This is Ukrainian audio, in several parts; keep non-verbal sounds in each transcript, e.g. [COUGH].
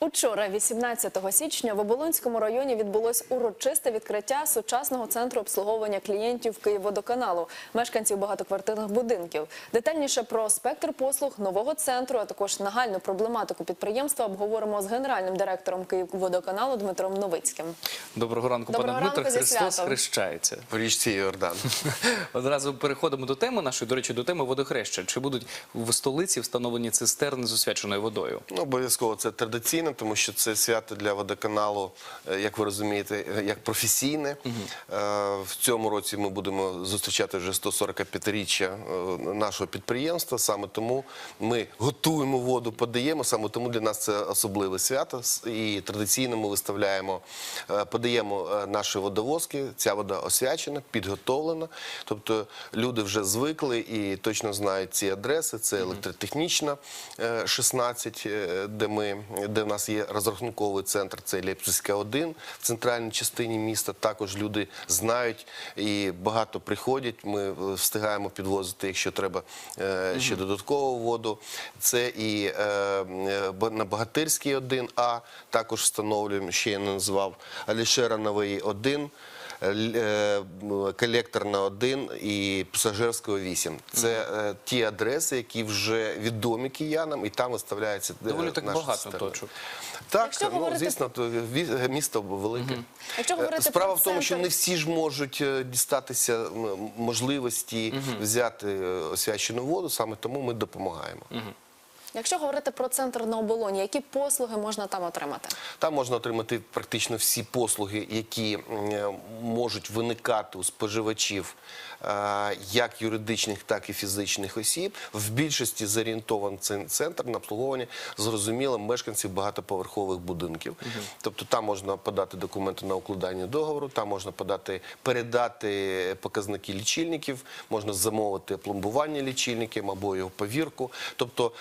Учора, 18 січня, в Оболонському районі відбулось урочисте відкриття сучасного центру обслуговування клієнтів Київводоканалу, мешканців багатоквартирних будинків. Детальніше про спектр послуг нового центру, а також нагальну проблематику підприємства обговоримо з генеральним директором Київводоканалу Дмитром Новицьким. Доброго ранку, Доброго пане Дмитро. ранку, Христос хрещається. В річці Йордан. [LAUGHS] Одразу переходимо до теми нашої, до речі, до теми водохреща. Чи будуть в столиці встановлені цистерни з освяченою водою? Ну, обов'язково це традиційно, тому що це свято для водоканалу, е, як ви розумієте, е, як професійне. Е, В цьому році ми будемо зустрічати вже 145-річчя е, нашого підприємства. Саме тому ми готуємо воду, подаємо. Саме тому для нас це особливе свято. І традиційно ми виставляємо, подаємо наші водовозки. Ця вода освячена, підготовлена. Тобто люди вже звикли і точно знають ці адреси. Це електротехнічна е, 16, е, де ми де в нас є розрахунковий центр. Це Лепсівська 1 в центральній частині міста. Також люди знають і багато приходять. Ми е, встигаємо підвозити, якщо треба е, ще додаткову воду. Це і е, на Багатирській 1А також встановлюємо, ще я не назвав Алішера Новий 1. Е, м, колекторна 1 і пасажирського 8. Це е, ті адреси, які вже відомі киянам, і там виставляється е, Доволі так багато точок. Так, Якщо ну, говорити- звісно, то ві- місто велике. Якщо говорити Справа про в тому, що центр- не всі ж можуть е, дістатися м, можливості взяти е, освячену воду, саме тому ми допомагаємо. Якщо говорити про центр на оболоні, які послуги можна там отримати? Там можна отримати практично всі послуги, які е, можуть виникати у споживачів е, як юридичних, так і фізичних осіб. В більшості зорієнтований центр на обслуговування зрозуміло мешканців багатоповерхових будинків. Тобто там можна подати документи на укладання договору, там можна подати передати показники лічильників, можна замовити пломбування лічильників або його повірку. Тобто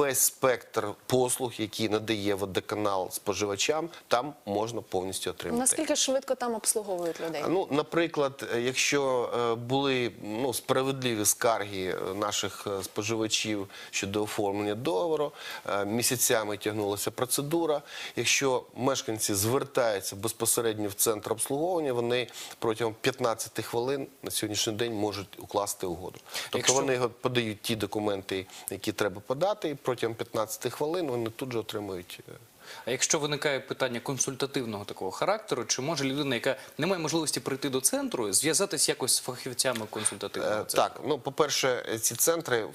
весь спектр послуг, які надає водоканал споживачам, там можна повністю отримати. Наскільки швидко там обслуговують людей? Ну, наприклад, якщо е, були ну, справедливі скарги е, наших е, споживачів щодо оформлення договору, місяцями тягнулася процедура. Якщо мешканці звертаються безпосередньо в центр обслуговування, вони протягом 15 хвилин на сьогоднішній день можуть укласти угоду. Тобто Якщо- вони подають ті документи, які треба подати, і протягом 15 хвилин вони тут же отримують. А якщо виникає питання консультативного такого характеру, чи може людина, яка не має можливості прийти до центру, зв'язатися якось з фахівцями консультативного Е, центру? Так, ну по-перше, ці центри е,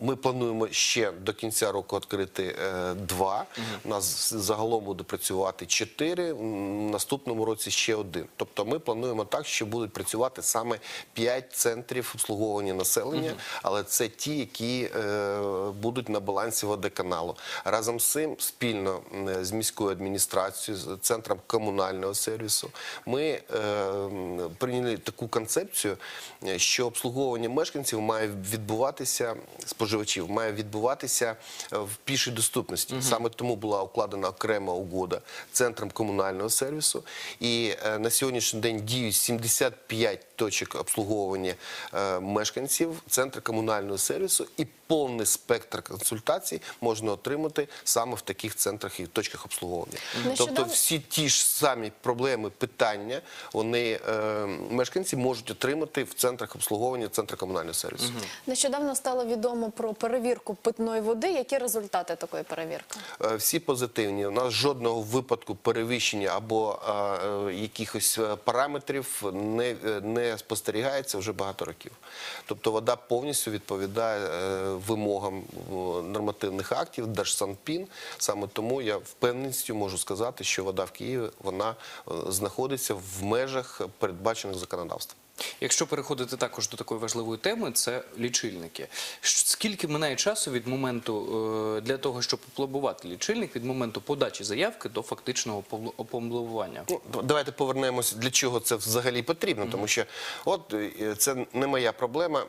ми плануємо ще до кінця року відкрити е, два. У нас загалом буде працювати чотири. В наступному році ще один. Тобто, ми плануємо так, що будуть працювати саме п'ять центрів обслуговування населення, але це ті, які е, будуть на балансі водоканалу. Разом з цим спільно з міською адміністрацією, з центром комунального сервісу, ми е, прийняли таку концепцію, що обслуговування мешканців має відбуватися споживачів, має відбуватися е, в пішій доступності. Саме тому була укладена окрема угода центром комунального сервісу. І е, на сьогоднішній день діють 75 точок обслуговування е, мешканців центру комунального сервісу і повний спектр консультацій можна отримати саме в таких центрах і точках обслуговування. Тобто всі ті ж самі проблеми, питання, вони е, мешканці можуть отримати в центрах обслуговування центру комунального сервісу. Нещодавно стало відомо про перевірку питної води. Які результати такої перевірки? Е, Всі позитивні. У нас жодного випадку перевищення або якихось параметрів не, е, спостерігається вже багато років. Тобто вода повністю відповідає е, вимогам нормативних актів Держсанпін. Саме тому я впевненістю можу сказати, що вода в Києві вона е, знаходиться в межах передбачених законодавством. Якщо переходити також до такої важливої теми, це лічильники. Скільки минає часу від моменту е, для того, щоб опломбувати лічильник, від моменту подачі заявки до фактичного опло- опломбування? Ну, давайте повернемось, для чого це взагалі потрібно, тому що от е, це не моя проблема.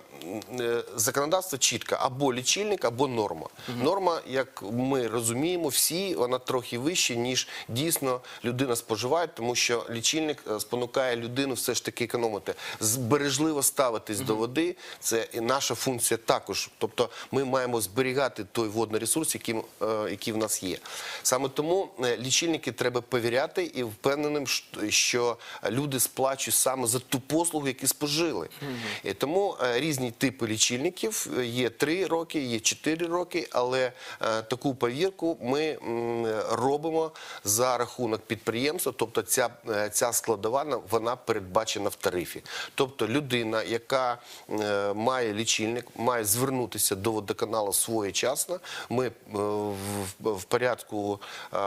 Е, Законодавство чітко або лічильник, або норма. Норма, як ми розуміємо, всі вона трохи вища, ніж дійсно людина споживає, тому що лічильник спонукає людину все ж таки економити. Збережливо ставитись до води. Це і наша функція також. Тобто ми маємо зберігати той водний ресурс, яким, е, який в нас є. Саме тому е, лічильники треба перевіряти і впевненим, що- люди сплачують саме за ту послугу, яку спожили. І тому е, різні типи лічильників є 3 роки, є 4 роки, але таку повірку ми робимо за рахунок підприємства. Тобто ця, ця складова на- вона передбачена в тарифі. Тобто людина, яка е, має лічильник, має звернутися до водоканалу своєчасно. Ми е, в, в порядку е,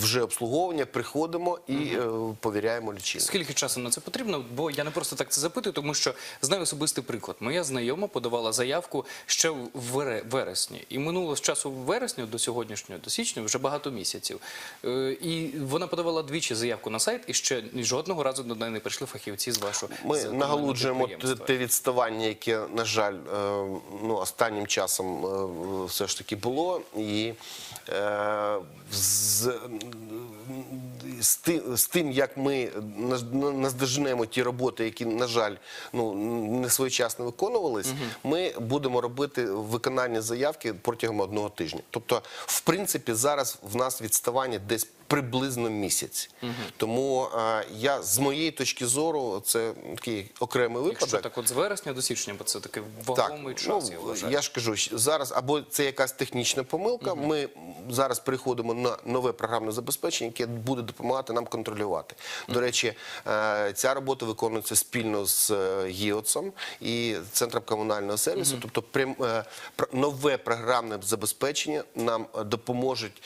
вже обслуговування приходимо і е, повіряємо лічильник. Скільки часу на це потрібно? Бо я не просто так це запитую, тому що знаю особистий приклад. Моя знайома подавала заявку ще в вере- вересні, і минуло з часу вересня до сьогоднішнього, до січня вже багато місяців. Е, І вона подавала двічі заявку на сайт, і ще жодного разу до неї не прийшли фахівці з вашого Ми наголоджуємо те, відставання, яке, на жаль, е, ну, останнім часом е, все ж таки було. І е, з, з, тим, як ми наз- наздоженемо ті роботи, які, на жаль, ну, не своєчасно виконувались, ми будемо робити виконання заявки протягом одного тижня. Тобто, в принципі, зараз в нас відставання десь приблизно місяць. Тому е, я з моєї точки зору, це такий окремий Якщо так от з вересня до січня, бо це такий Так, вагомий час, я ну, вважаю. я ж кажу, зараз або це якась технічна помилка. Ми зараз переходимо на нове програмне забезпечення, яке буде допомагати нам контролювати. До речі, е, ця робота виконується спільно з е, ГІОЦом і центром комунального сервісу. Тобто, прям е, нове програмне забезпечення нам допоможуть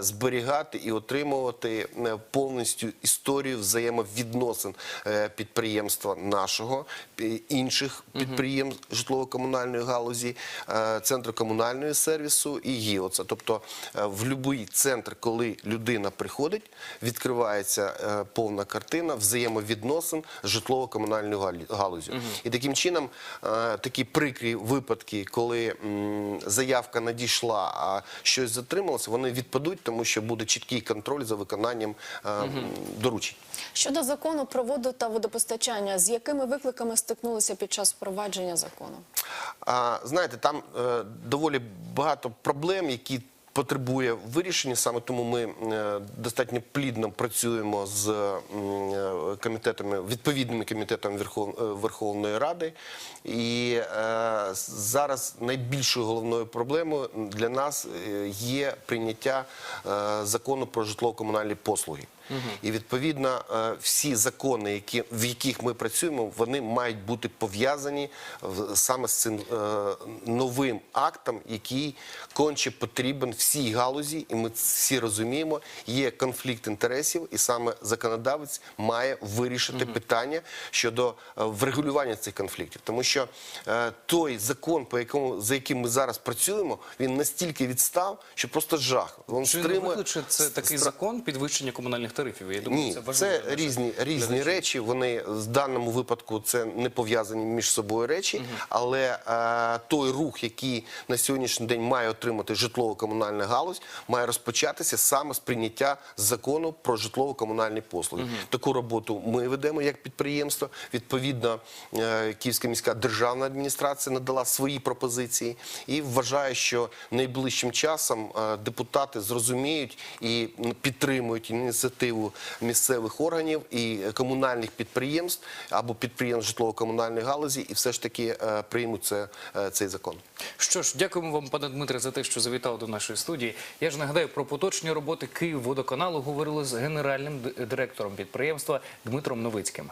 зберігати і отримувати е, повністю історію взаємовідносин е, підприємства нашого, інших підприємств житлово-комунальної галузі, е, центру комунального сервісу і ГІОЦа. Тобто в будь-який центр, коли людина приходить, відкривається повна картина взаємовідносин житлово-комунальною галі- галузю. І таким чином такі прикрі випадки, коли заявка надійшла, а щось затрималося, вони відпадуть, тому що буде чіткий контроль за виконанням е, доручень. Щодо закону про воду та водопостачання, з якими викликами стикнулися під час впровадження закону? А, знаєте, там е, доволі багато проблем, які потребує вирішення. Саме тому ми е, достатньо плідно працюємо з е, комітетами, відповідними комітетами е, Верховної Ради. І зараз найбільшою головною проблемою для нас є прийняття закону про житлово-комунальні послуги. І відповідно всі закони, які, в яких ми працюємо, вони мають бути пов'язані саме з цим новим актом, який конче потрібен всій галузі, і ми всі розуміємо, є конфлікт інтересів, і саме законодавець має вирішити питання щодо е, врегулювання цих конфліктів. Тому що е, той закон, по якому за яким ми зараз працюємо, він настільки відстав, що просто жах. Він Чи стримує- це такий стра- закон підвищення комунальних тарифів? Я думаю, ні, це це, важливо. наших різні, різні речі. Вони в даному випадку це не пов'язані між собою речі, але е, той рух, який на сьогоднішній день має отримати житлово-комунальна галузь, має розпочатися саме з прийняття закону про житлово-комунальні послуги. Таку роботу ми ведемо як підприємство. Відповідно, е, Київська міська державна адміністрація надала свої пропозиції і вважає, що найближчим часом е, депутати зрозуміють і підтримують ініціативу місцевих органів і комунальних підприємств або підприємств житлово-комунальної галузі, і все ж таки е, приймуть це, цей закон. Що ж, дякуємо вам, пане Дмитре, за те, що завітали до нашої студії. Я ж нагадаю про поточні роботи Київводоканалу говорили з генеральним директором підприємства Дмитром Новицьким.